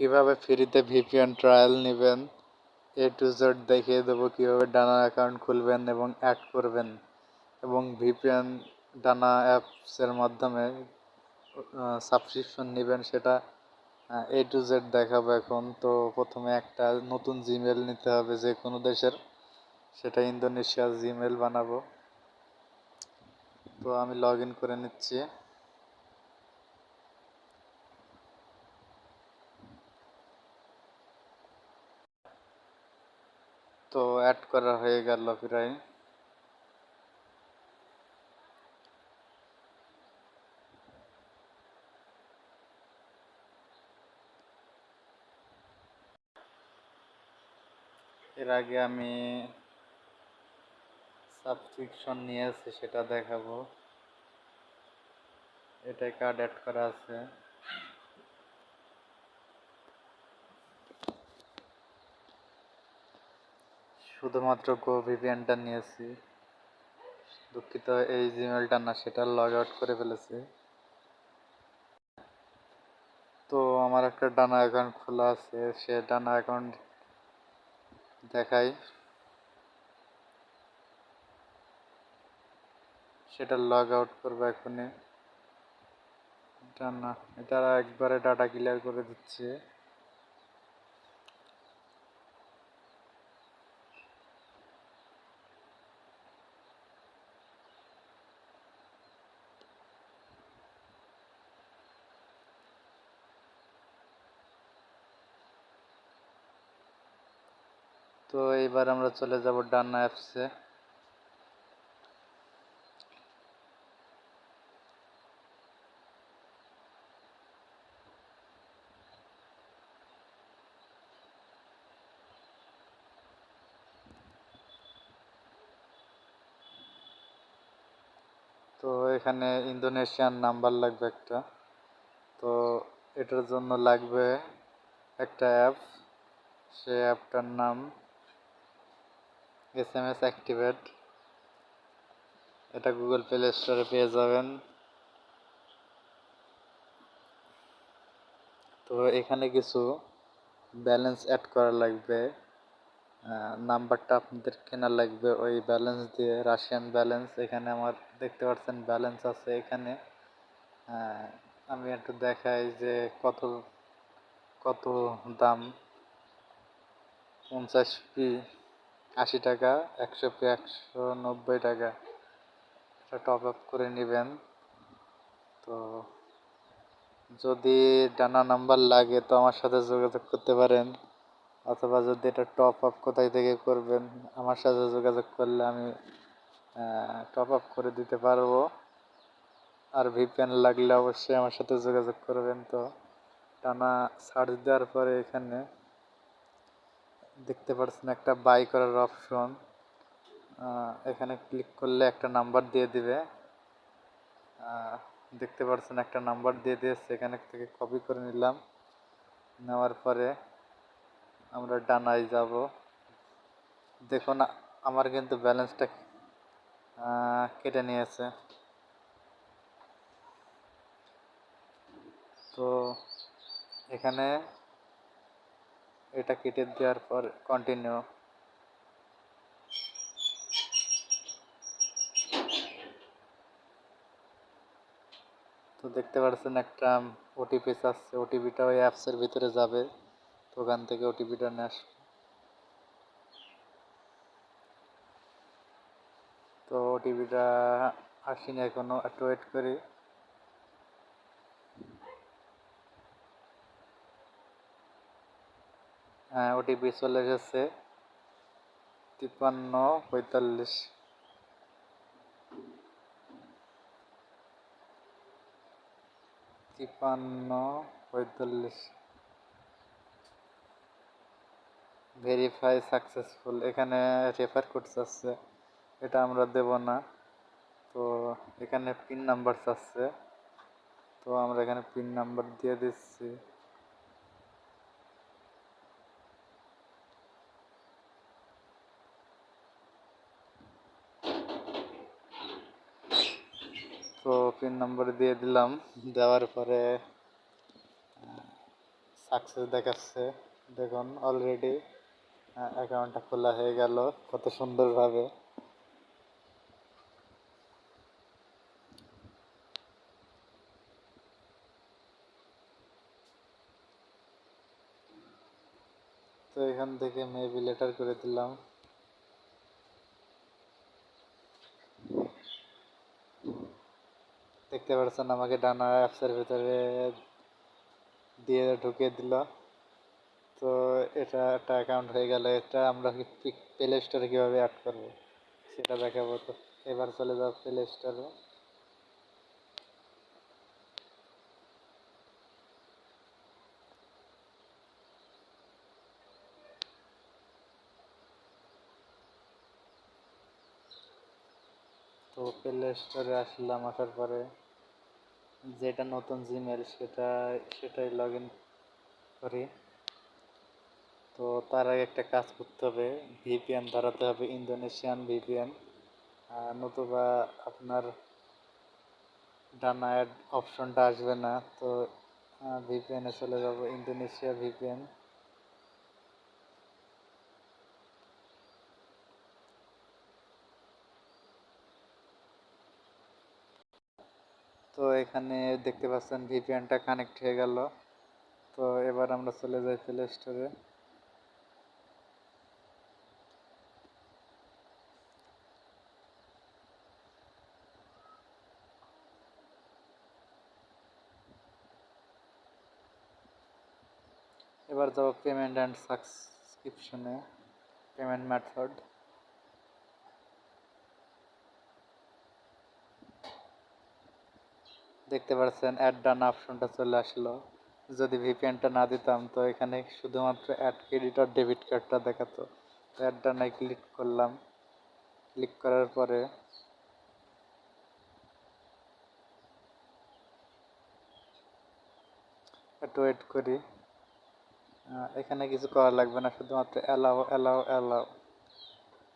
কীভাবে ফ্রিতে VPN trial নেবেন, এ টু জেড দেখিয়ে দেবো কীভাবে ডানা অ্যাকাউন্ট খুলবেন এবং অ্যাড করবেন। এবং ভিপিএন ডানা অ্যাপসের মাধ্যমে সাবস্ক্রিপশন নেবেন সেটা এ টু জেড দেখাবো এখন। তো প্রথমে একটা নতুন জিমেল নিতে হবে যে কোনো দেশের, সেটা ইন্দোনেশিয়ার জিমেল বানাবো। তো আমি লগ ইন করে নিচ্ছি। তো অ্যাড করা হয়ে গেল প্রায়। এর আগে আমি সাবস্ক্রিপশন নিয়েছি সেটা দেখাবো। এটাই কার্ড অ্যাড করা আছে। শুধুমাত্র গো ভিপিএনটা নিয়েছি। দুঃখিত, এই জিমেলটা না, সেটা লগ আউট করে ফেলেছি। তো আমার একটা ডানা অ্যাকাউন্ট খোলা আছে, সে ডানা অ্যাকাউন্ট দেখাই। সেটা লগ আউট করব এখনই। ডানা এটা একবারে ডাটা ক্লিয়ার করে দিচ্ছে। তো এবার আমরা চলে যাব ডান্না অ্যাপসে তো এখানে ইন্দোনেশিয়ান নাম্বার লাগবে একটা। তো এটার জন্য লাগবে একটা অ্যাপ। সে অ্যাপটার নাম এস এম এস অ্যাক্টিভেট এটা গুগল প্লে স্টোরে পেয়ে যাবেন। তো এখানে কিছু ব্যালেন্স অ্যাড করা লাগবে। নাম্বারটা আপনাদের কেনা লাগবে ওই ব্যালেন্স দিয়ে। রাশিয়ান ব্যালেন্স এখানে আমার দেখতে পাচ্ছেন ব্যালেন্স আছে এখানে। আমি একটু দেখাই যে কত কত দাম? পঞ্চাশ পি আশি টাকা, একশো একশো নব্বই টাকা। এটা টপ আপ করে নেবেন। তো যদি ডানা নাম্বার লাগে তো আমার সাথে যোগাযোগ করতে পারেন। অথবা যদি এটা টপ আপ কোথায় থেকে করবেন, আমার সাথে যোগাযোগ করলে আমি টপ আপ করে দিতে পারব। আর ভিপিএন লাগলে অবশ্যই আমার সাথে যোগাযোগ করবেন তো। টানা সার্চ দেওয়ার পরে এখানে দেখতে পাচ্ছেন একটা বাই করার অপশন এখানে ক্লিক করলে একটা নাম্বার দিয়ে দিবে। দেখতে পাচ্ছেন একটা নাম্বার দিয়ে দিয়েছে, এখানে থেকে কপি করে নিলাম। নেওয়ার পরে আমরা ডানায় যাব। দেখুন, আমার কিন্তু ব্যালেন্সটা কেটে নিয়েছে। তো এখানে এটা কেটে দেওয়ার পর কন্টিনিউ তো দেখতে পাচ্ছেন একটা ওটিপি আসছে। ওটিপিটা ওই অ্যাপসের ভিতরে যাবে। তো ওখান থেকে ওটিপিটা নিয়ে আসবে। তো ওটিপিটা আসেনি এখনও। একটু ওয়েট করি। ওটিপি চলে এসেছে তিপ্পান্ন পঁয়তাল্লিশ। তিপ্পান্ন পঁয়তাল্লিশ। ভেরিফাই সাকসেসফুল এখানে রেফার কোড চাচ্ছে এটা আমরা দেব না। তো এখানে পিন নাম্বার চাচ্ছে তো আমরা এখানে পিন নাম্বার দিয়ে দিচ্ছি। তো পিন নম্বর দিয়ে দিলাম। দেওয়ার পরে সাকসেস দেখাচ্ছে। দেখুন অলরেডি অ্যাকাউন্টটা খোলা হয়ে গেল। কত সুন্দরভাবে। তো এখান থেকে মেবি লেটার করে দিলাম। দেখতে পাচ্ছেন আমাকে ডানা অ্যাপসের ভিতরে দিয়ে ঢুকিয়ে দিল। তো এটা একটা অ্যাকাউন্ট হয়ে গেল, এটা আমরা প্লে স্টোরে কীভাবে অ্যাড করব সেটা দেখাবো তো। এবার চলে যাও প্লে স্টোরে তো প্লে স্টোরে আসলাম আসার পরে যেটা নতুন জিমেল সেটা, সেটাই লগ ইন করি। তো তার আগে একটা কাজ করতে হবে ভিপিএন ধরাতে হবে ইন্দোনেশিয়ান ভিপিএন নতুবা আপনার ডানা অপশনটা আসবে না, তো ভিপিএনে চলে যাব ইন্দোনেশিয়া ভিপিএন তো এখানে দেখতে পাচ্ছেন ভিপিএনটা কানেক্ট হয়ে গেল। তো এবার আমরা চলে যাই প্লে স্টোরে এবার যাব পেমেন্ট অ্যান্ড সাবস্ক্রিপশনে পেমেন্ট মেথড দেখতে পাচ্ছেন অ্যাড ডান অপশনটা চলে আসলো। যদি ভিপিএনটা না দিতাম, তো এখানে শুধুমাত্র অ্যাড ক্রেডিট আর ডেবিট কার্ডটা দেখাতো। তো অ্যাড ডানায় ক্লিক করলাম। ক্লিক করার পরে একটু ওয়েট করি। এখানে কিছু করা লাগবে না, শুধুমাত্র অ্যালাও অ্যালাও অ্যালাও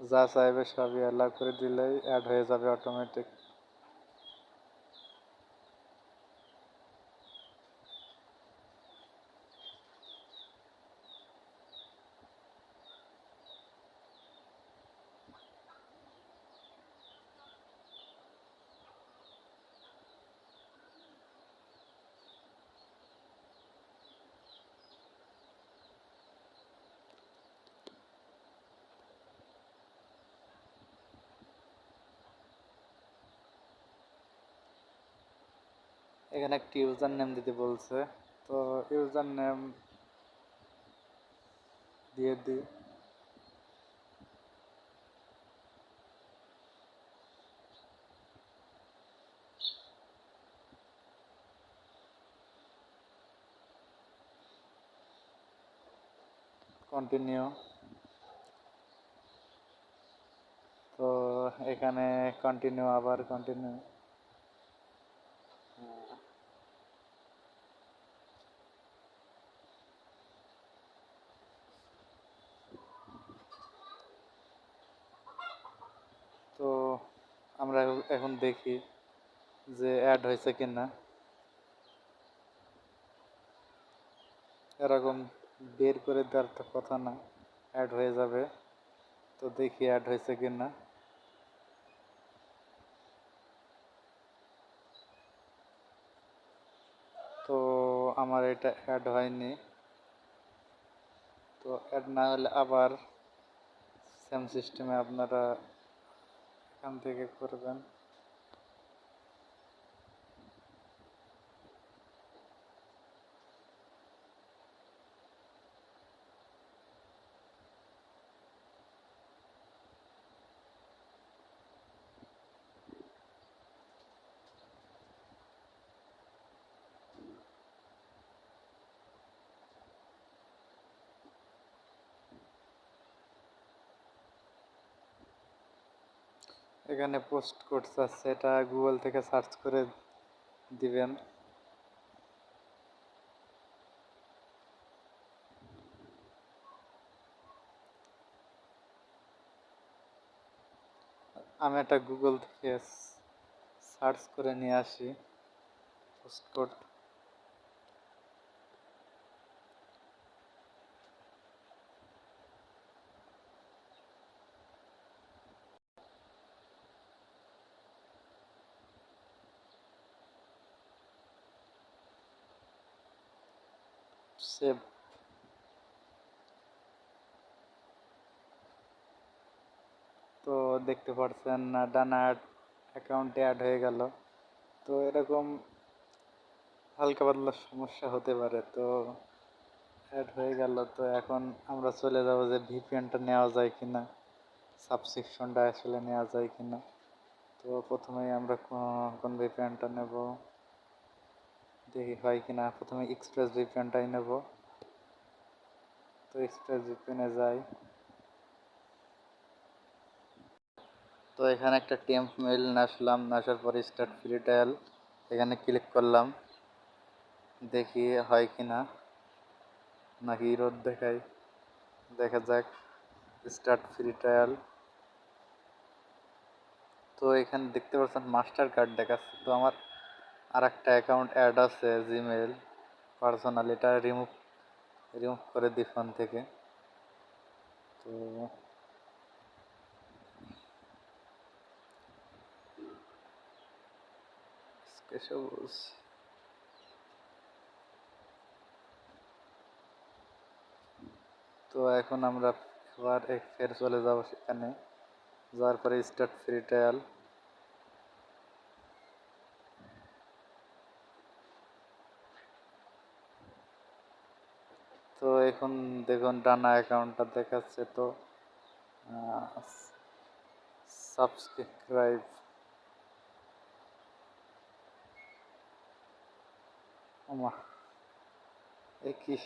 যা চাইবে সবই অ্যালাউ করে দিলেই অ্যাড হয়ে যাবে অটোমেটিক এখানে একটি ইউজার নেম দিতে বলছে। তো ইউজার নেম দিয়ে দিই কন্টিনিউ। তো এখানে কন্টিনিউ, আবার কন্টিনিউ তো আমরা এখন দেখি যে অ্যাড হয়েছে কি না এরকম বের করে দেওয়ার তো কথা না অ্যাড হয়ে যাবে। তো দেখি অ্যাড হয়েছে কি না তো আমার এটা অ্যাড হয়নি। তো অ্যাড না হলে আবার সেম সিস্টেমে আপনারা এখান থেকে করবেন। এখানে পোস্ট করতে আছে, এটা গুগল থেকে সার্চ করে দিবেন। আমি একটা গুগল থেকে সার্চ করে নিয়ে আসি পোস্ট কোড সেভ তো দেখতে পাচ্ছেন ডানা অ্যাকাউন্টে অ্যাড হয়ে গেল। তো এরকম হালকা পাতলা সমস্যা হতে পারে, তো অ্যাড হয়ে গেল। তো এখন আমরা চলে যাব যে ভিপিএনটা নেওয়া যায় কি না সাবস্ক্রিপশনটা আসলে নেওয়া যায় কি না তো প্রথমেই আমরা কোন ভিপিএনটা নেব? দেখি হয় কি না। প্রথমে এক্সপ্রেস ভিপিএনটাই নেব। তো এক্সপ্রেস ভিপিএনে যাই। তো এখানে একটা টেম্প মেল আসলাম। আসার পরে স্টার্ট ফ্রি ট্রায়াল এখানে ক্লিক করলাম। দেখি হয় কি না। নাকি রোদ দেখাই দেখা যাক। স্টার্ট ফ্রি ট্রায়াল তো এখানে দেখতে পাচ্ছেন মাস্টার কার্ড দেখাচ্ছে। তো আমার আর একটা অ্যাকাউন্ট অ্যাড আছে জিমেল পার্সোনাল এটা রিমুভ রিমুভ করে দিই ফোন থেকে। তো সবুজ তো এখন আমরা আবার ফের চলে যাব সেখানে। যাওয়ার পরে স্টার্ট ফ্রি ট্রায়াল তো এখন দেখুন ডানা অ্যাকাউন্টটা দেখাচ্ছে তো সাবস্ক্রাইব আমার একই